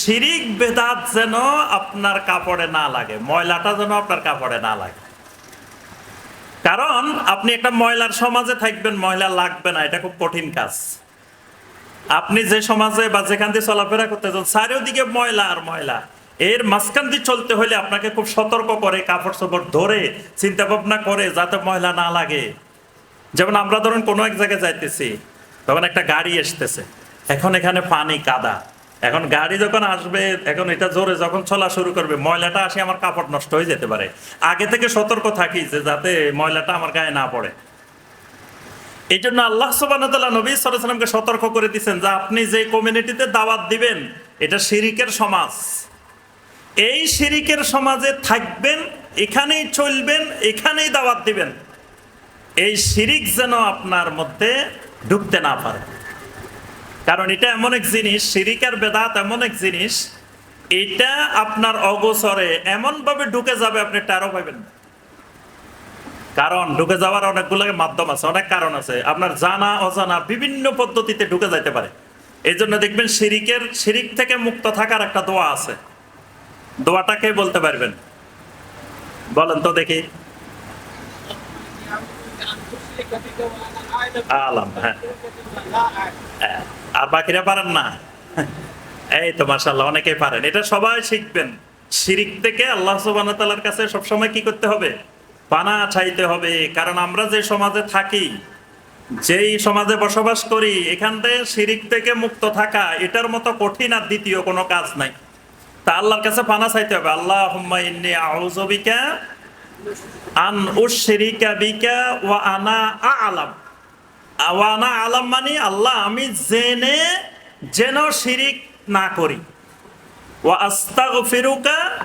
শিরিক বেদাত যেন আপনার কাপড়ে না লাগে, ময়লাটা যেন আপনার কাপড়ে না লাগে। কারণ আপনি একটা ময়লার সমাজে থাকবেন, ময়লা লাগবে না, এটা খুব কঠিন কাজ। আপনি যে সমাজে বা যেখান দিয়ে চলাফেরা করতে চান চারিদিকে ময়লা আর ময়লা। এর মাঝখান দিয়ে চলতে হলে আপনাকে খুব সতর্ক করে, কাপড় চোপড় ধরে চিন্তা ভাবনা করে, যাতে ময়লা না লাগে। যেমন আমরা ধরুন কোনো এক জায়গায় যাইতেছি, তখন একটা গাড়ি আসতেছে এখন এখানে পানি কাদা। এখন গাড়ি যখন আসবে, এখন এটা জোরে যখন চলা শুরু করবে, ময়লাটা আসে, আমার কাপড় নষ্ট হয়ে যেতে পারে। আগে থেকে সতর্ক থাকি যে যাতে ময়লাটা আমার গায়ে না পড়ে। এই জন্য আল্লাহ সালামকে সতর্ক করে দিচ্ছেন যে আপনি যে কমিউনিটিতে দাওয়াত দিবেন, এটা শিরিকের সমাজ। এই শিরিকের সমাজে থাকবেন, এখানেই চলবেন, এখানেই দাওয়াত দিবেন। এই শিরিক যেন আপনার মধ্যে ঢুকতে না পারে। কারণ এটা এমন এক জিনিস শিরিকার বেদাত এমন এক জিনিস এটা আপনার অগোচরে এমনভাবে ঢুকে যাবে আপনি টেরো পাবেন কারণ ঢুকে যাওয়ার অনেকগুলো মাধ্যম আছে অনেক কারণ আছে। আপনার জানা অজানা বিভিন্ন পদ্ধতিতে ঢুকে যাইতে পারে। এই জন্য দেখবেন শিরিকের শিরিক থেকে মুক্ত থাকার একটা দোয়া আছে। দোয়াটাকে বলতে পারবেন? বলেন তো দেখি। আলাম হ্যাঁ। হ্যাঁ, আর বাকিরা পারেন না। এই তো মার্শাল্লাহ অনেকে পারেন। এটা সবাই শিখবেন। শিরিক থেকে আল্লাহ তাআলার কাছে সবসময় কি করতে হবে? পানা চাইতে হবে। কারণ আমরা যে সমাজে থাকি, যেই সমাজে বসবাস করি, এখান থেকে শিরিক থেকে মুক্ত থাকা, এটার মতো কঠিন আর দ্বিতীয় কোনো কাজ নাই। তা আল্লাহর কাছে পানা চাইতে হবে। আল্লাহ হুম্মা ইন্নি আউযু বিকা আন উশরিকা বিকা ওয়া আনা আ'লাম। আওয়ানা আলাম মানে আল্লাহ, আমি জেনে, যেন শিরিক না করি। ওয়া আস্তাগফিরুকা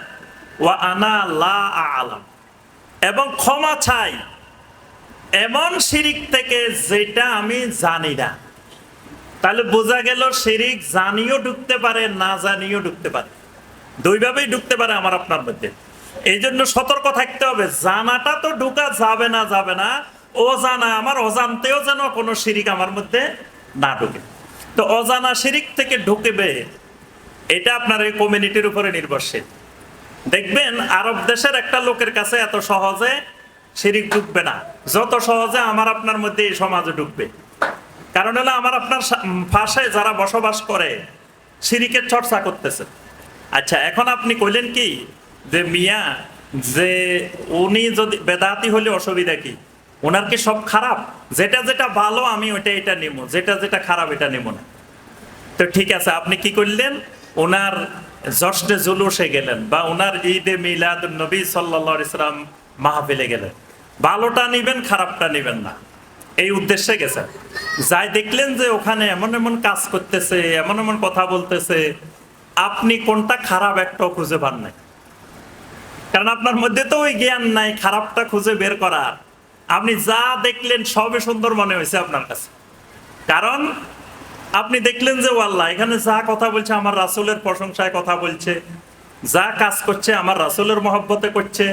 ওয়া আনা লা আলাম। এবং ক্ষমা চাই। এমন শিরিক থেকে যেটা আমি জানি না। তাহলে বোঝা গেল শিরিক জানিও ঢুকতে পারে, না জানিও ঢুকতে পারে। দুইভাবেই ঢুকতে পারে আমার আপনার মধ্যে। এই জন্য সতর্ক থাকতে হবে, জানাটা তো ঢুকা যাবে না যাবে না। ও জানা আমার, অজান্তেও যেন কোনো শিরিক আমার মধ্যে না ঢুকে। তো অজানা শিরিক থেকে ঢুকবে, এটা আপনার এই কমিউনিটির উপরে নির্ভরশীল। দেখবেন, আরব দেশের একটা লোকের কাছে এত সহজে শিরিক ঢুকবে না। যত সহজে আমার আপনার মধ্যে এই সমাজে ঢুকবে। কারণ হলো আমার আপনার পাশে যারা বসবাস করে, শিরিকের চর্চা করতেছে। আচ্ছা এখন আপনি কইলেন কি, যে মিয়া, যে উনি যদি বেদাতি হলে অসুবিধা কি? ওনার কি সব খারাপ? যেটা যেটা ভালো, আমি ওইটা এটা নিব। যেটা যেটা খারাপ, এটা নিব না। তো ঠিক আছে, আপনি কি করলেন? ওনার জশ্নে জুলুসে গেলেন বা ওনার ঈদে মিলাদ নবী সাল্লা ইসলাম মাহফিলে গেলেন। ভালোটা নিবেন, খারাপটা নিবেন না। এই উদ্দেশ্যে গেছেন। যাই দেখলেন যে ওখানে এমন এমন কাজ করতেছে, এমন এমন কথা বলতেছে, আপনি কোনটা খারাপ একটাও খুঁজে পান নাই। কারণ আপনার মধ্যে তো ওই জ্ঞান নাই, খারাপটা খুঁজে বের করার। আপনি যা দেখলেন সবে সুন্দর মনে হয়েছে আপনার কাছে। কারণ আপনি দেখলেন যে ও আল্লাহ এখানে যা কথা বলছে, আমার রাসূলের প্রশংসায় কথা বলছে। যা কাজ করছে, আমার রাসূলের মহব্বতে করছে।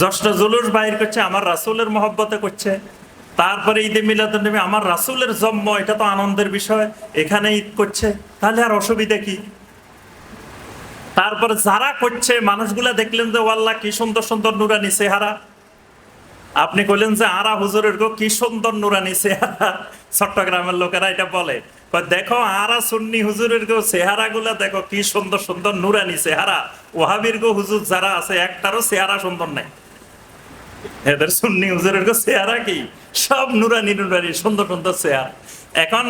যশটা জুলুস বাহির করছে, আমার রাসূলের মহব্বতে করছে। তারপরে ঈদে মিলাদুন নবী, আমার রাসূলের জন্ম, এটা তো আনন্দের বিষয়। এখানে ঈদ করছে, তাহলে আর অসুবিধা কি? তারপর যারা করছে, মানুষগুলা দেখলেন যে ও আল্লাহ কি সুন্দর সুন্দর নুরানি চেহারা। আপনি কইলেন যে আরা হুজুরের গো কি সুন্দর নুরানি চেহারা। চট্টগ্রামের লোকেরা এটা বলে। দেখো, আরা সুন্নি হুজুরের গো চেহারা গুলা দেখো কি সুন্দর সুন্দর নুরানি চেহারা। ওহাবির গো হুজুর যারা আছে, একটারও চেহারা সুন্দর নাই। এদের সুন্নি হুজুরের গো চেহারা কি? সব নুরানি নুরানি, সুন্দর সুন্দর চেহারা। এখন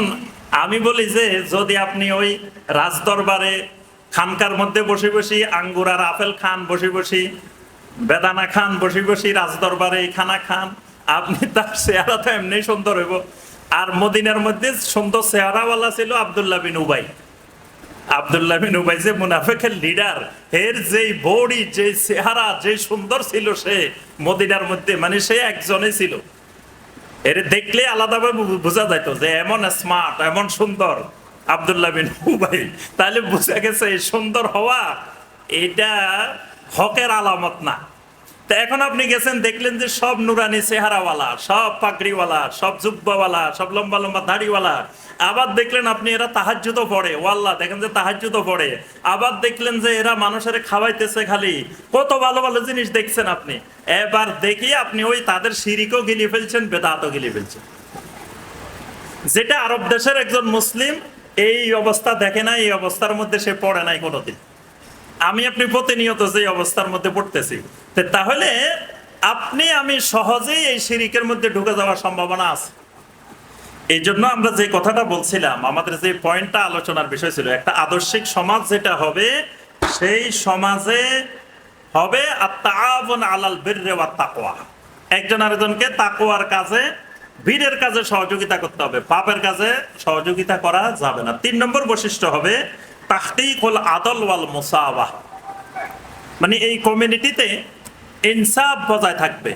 আমি বলি যে, যদি আপনি ওই রাজদরবারে খানকার মধ্যে বসে বসে আঙ্গুর আর আপেল খান, বসে বসে বেদানা খান, বসে বসে রাজদরবারে খানা খান। আপনি তার চেহারা তো এমনি সুন্দর হইব। আর মদিনার মধ্যে সুন্দর চেহারাওয়ালা ছিল আবদুল্লাহ বিন উবাই। আবদুল্লাহ বিন উবাই যে মুনাফেকের লিডার এর যেই বডি যে চেহারা যে সুন্দর ছিল সে মদিনার মধ্যে মানে সে একজনই ছিল। এর দেখলে আলাদাভাবে বোঝা যাইতো যে এমন স্মার্ট এমন সুন্দর আবদুল্লাহ বিন উবাই। তাহলে বোঝা গেছে সুন্দর হওয়া, এটা হকের আলামত না। তা এখন আপনি গেছেন, দেখলেন যে সব নুরানি চেহারাওয়ালা, সব পাগড়িওয়ালা, সব জুব্বাওয়ালা, সব লম্বা লম্বা দাড়িওয়ালা। আবার দেখলেন আপনি এরা তাহাজ্জুদও পড়ে, ওয়াল্লাহ, দেখেন যে তাহাজ্জুদও পড়ে। আবার দেখলেন যে এরা মানুষের খাওয়াইতেছে খালি। কত ভালো ভালো জিনিস দেখছেন আপনি। এবার দেখি আপনি ওই তাদের সিঁড়িকেও গিলিয়ে ফেলছেন, বেদাতও গিলিয়ে ফেলছেন। যেটা আরব দেশের একজন মুসলিম এই অবস্থা দেখে না এই অবস্থার মধ্যে সে পড়ে নাই কোনোদিন। আমি আপনি প্রতিনিয়ত যে অবস্থার মধ্যে পড়তেছি। তাহলে আপনি, আমি সহজেই এই শিরিকের মধ্যে ঢুকে যাওয়ার সম্ভাবনা আছে। এই জন্য আমরা যে কথাটা বলছিলাম, আমাদের যে পয়েন্টটা আলোচনার বিষয় ছিল, একটা আদর্শিক সমাজ যেটা হবে, সেই সমাজে হবে আলাল তাকওয়া। একজন আরেকজনকে তাকোয়ার কাজে, বীরের কাজে সহযোগিতা করতে হবে, পাপের কাজে সহযোগিতা করা যাবে না। তিন নম্বর বৈশিষ্ট্য হবে তাহতিকুল আদল ওয়াল মুসাওয়াহ মানে এই কমিউনিটিতে ইনসাফ বজায় থাকবে,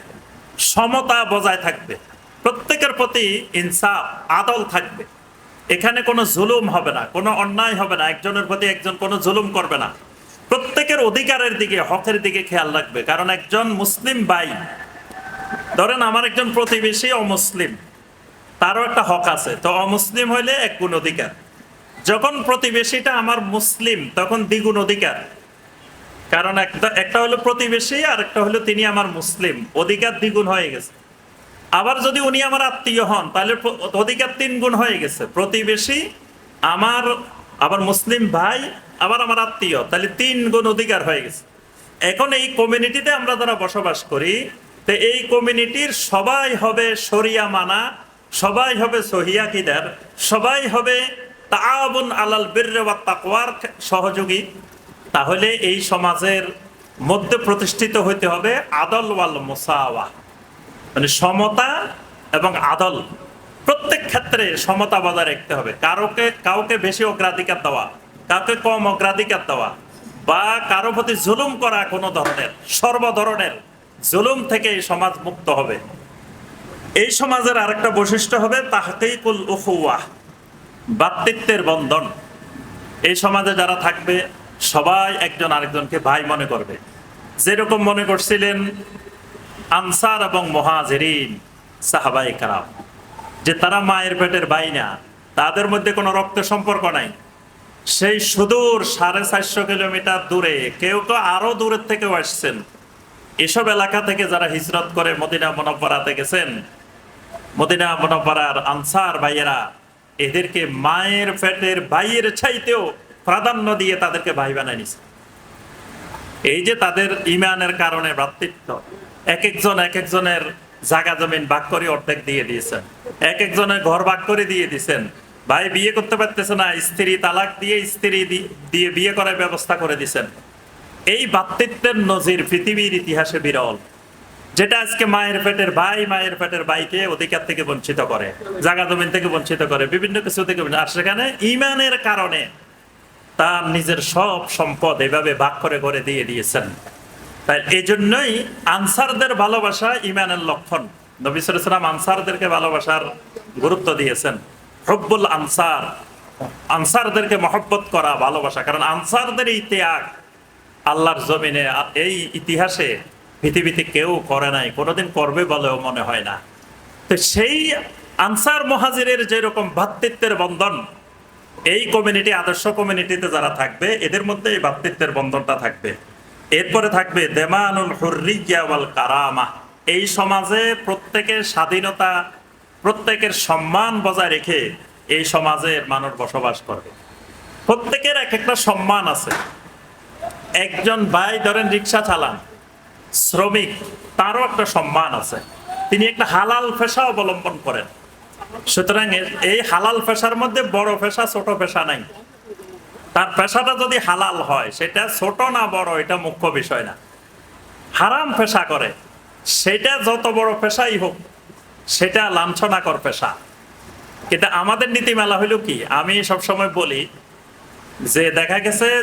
সমতা বজায় থাকবে, প্রত্যেকের প্রতি ইনসাফ, আদল থাকবে। এখানে কোনো জুলুম হবে না, কোনো অন্যায় হবে না, একজনের প্রতি একজন কোনো জুলুম করবে না। প্রত্যেকের অধিকারের দিকে, হকের দিকে খেয়াল রাখবে, কারণ একজন মুসলিম ভাই, ধরেন আমার একজন প্রতিবেশী অমুসলিম, তারও একটা হক আছে, তো অমুসলিম হইলে এক গুণ অধিকার। যখন প্রতিবেশীটা আমার মুসলিম, তখন দ্বিগুণ অধিকার। কারণ একটা একটা হলো প্রতিবেশী আর একটা হলো তিনি আমার মুসলিম। অধিকার দ্বিগুণ হয়ে গেছে। আবার যদি উনি আমার আত্মীয় হন, তাহলে অধিকার তিন গুণ হয়ে গেছে। প্রতিবেশী, আমার, আবার মুসলিম ভাই, আবার আমার আত্মীয়, তাহলে তিন গুণ অধিকার হয়ে গেছে। এখন এই কমিউনিটিতে আমরা যারা বসবাস করি, তো এই কমিউনিটির সবাই হবে শরিয়া মানা, সবাই হবে সহিয়া কিদার সবাই হবে তাআবুন আলাল বিররে ওয়াত তাকওয়ার সহযোগী। তাহলে এই সমাজের মধ্যে প্রতিষ্ঠিত হইতে হবে আদল ওয়াল মোসাওয়া মানে সমতা এবং আদল। প্রত্যেক ক্ষেত্রে সমতা বজায় রাখতে হবে। কারোকে, কাউকে বেশি অগ্রাধিকার দেওয়া, কাউকে কম অগ্রাধিকার দেওয়া বা কারও প্রতি জুলুম করা কোনো ধরনের সর্ব ধরনের জুলুম থেকে এই সমাজ মুক্ত হবে। এই সমাজের আরেকটা বৈশিষ্ট্য হবে তাহকিকুল উখুয়া বাতৃত্বের বন্ধন। এই সমাজে যারা থাকবে, সবাই একজন আরেকজনকে ভাই মনে করবে। যেরকম মনে করছিলেন আনসার এবং মহাজেরিন সাহাবাই কারাম, যে তারা মায়ের পেটের ভাই না, তাদের মধ্যে কোনো রক্ত সম্পর্ক নাই। সেই সুদূর সাড়ে চারশো কিলোমিটার দূরে কেউ কেউ আরও দূরের থেকেও আসছেন। এসব এলাকা থেকে যারা হিজরত করে মদিনা মনব্বরাতে গেছেন, মদিনা মনব্বরার আনসার ভাইয়েরা এদেরকে মায়ের পেটের ভাইয়ের চাইতেও প্রাধান্য দিয়ে তাদেরকে ভাই বানায় নিছে। এই যে তাদের ইমানের কারণে ভ্রাতৃত্ব এক একজন এক একজনের জায়গা জমিন ভাগ করে অর্ধেক দিয়ে দিয়েছেন এক একজনের ঘর ভাগ করে দিয়ে দিয়েছেন। ভাই বিয়ে করতে পারতেছে না, স্ত্রী তালাক দিয়ে স্ত্রী দিয়ে বিয়ে করার ব্যবস্থা করে দিয়েছেন। এই ভাতৃত্বের নজির পৃথিবীর ইতিহাসে বিরল। যেটা আজকে মায়ের পেটের ভাই, মায়ের পেটের ভাইকে অধিকার থেকে বঞ্চিত করে, জাগা জমিন থেকে বঞ্চিত করে, বিভিন্ন কিছু থেকে আর সেখানে ইমানের কারণে তার নিজের সব সম্পদ এভাবে ভাগ করে করে দিয়ে দিয়েছেন। তাই এই জন্যই আনসারদের ভালোবাসা ইমানের লক্ষণ। নবী সালাম আনসারদেরকে ভালোবাসার গুরুত্ব দিয়েছেন। হব্বুল আনসার, আনসারদেরকে মহব্বত করা, ভালোবাসা। কারণ আনসারদের এই ত্যাগ আল্লাহর জমিনে, এই ইতিহাসে পৃথিবীতে কেউ করে নাই, কোনোদিন করবে বলেও মনে হয় না। তো সেই আনসার মহাজিরের যেরকম ভ্রাতৃত্বের বন্ধন, এই কমিউনিটি আদর্শ কমিউনিটিতে যারা থাকবে, এদের মধ্যে এই ভ্রাতৃত্বের বন্ধনটা থাকবে। এরপরে থাকবে দেমানুল হুররিয়া ওয়াল কারামা। এই সমাজে প্রত্যেকের স্বাধীনতা, প্রত্যেকের সম্মান বজায় রেখে এই সমাজের মানুষ বসবাস করবে। প্রত্যেকের এক একটা সম্মান আছে। একজন ভাই ধরেন রিক্সা চালান শ্রমিক, তারও একটা সম্মান আছে। তিনি একটা হালাল পেশা অবলম্বন করেন। সুতরাং এই হালাল পেশার মধ্যে বড় পেশা, ছোট পেশা নাই। তার পেশাটা যদি হালাল হয়, সেটা ছোট না বড়, এটা মুখ্য বিষয় না। হারাম পেশা করে। সেটা যত বড় পেশাই হোক, সেটা লাঞ্ছনাকর পেশা। কিন্তু আমাদের নীতিমালা হইল কি? আমি সবসময় বলি যে দেখা গেছে